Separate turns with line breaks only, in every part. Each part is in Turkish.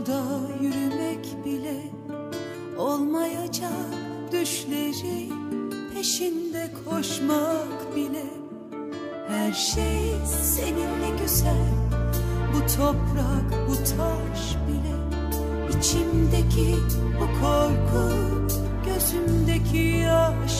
Yolda yürümek bile Olmayacak. Düşleri Peşinde koşmak bile. Her şey seninle güzel. Bu toprak bu taş bile İçimdeki bu korku Gözümdeki yaş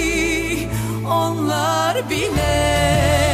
Onlar bile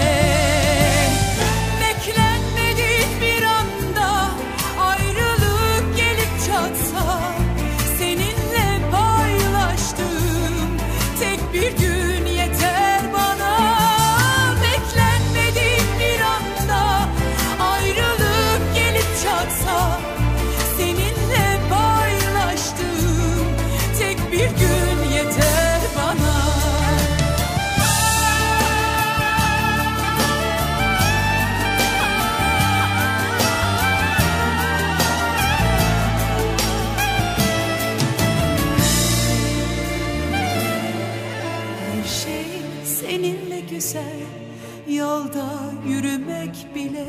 Yolda yürümek bile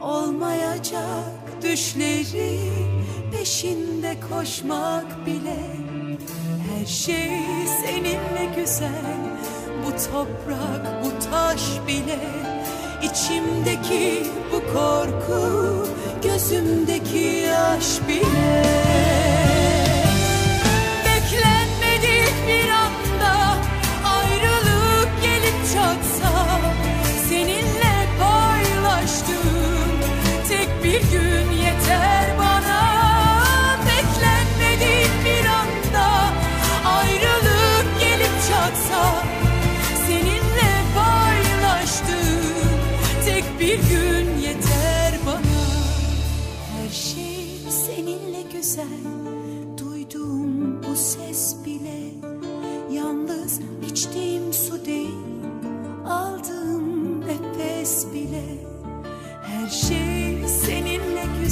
Olmayacak. Düşleri Peşinde koşmak bile Her şey seninle güzel. Bu toprak bu taş bile İçimdeki bu korku Gözümdeki yaş bile bir gün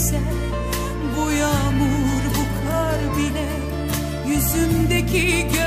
güzel Bu yağmur bu kar bile Yüzümdeki göz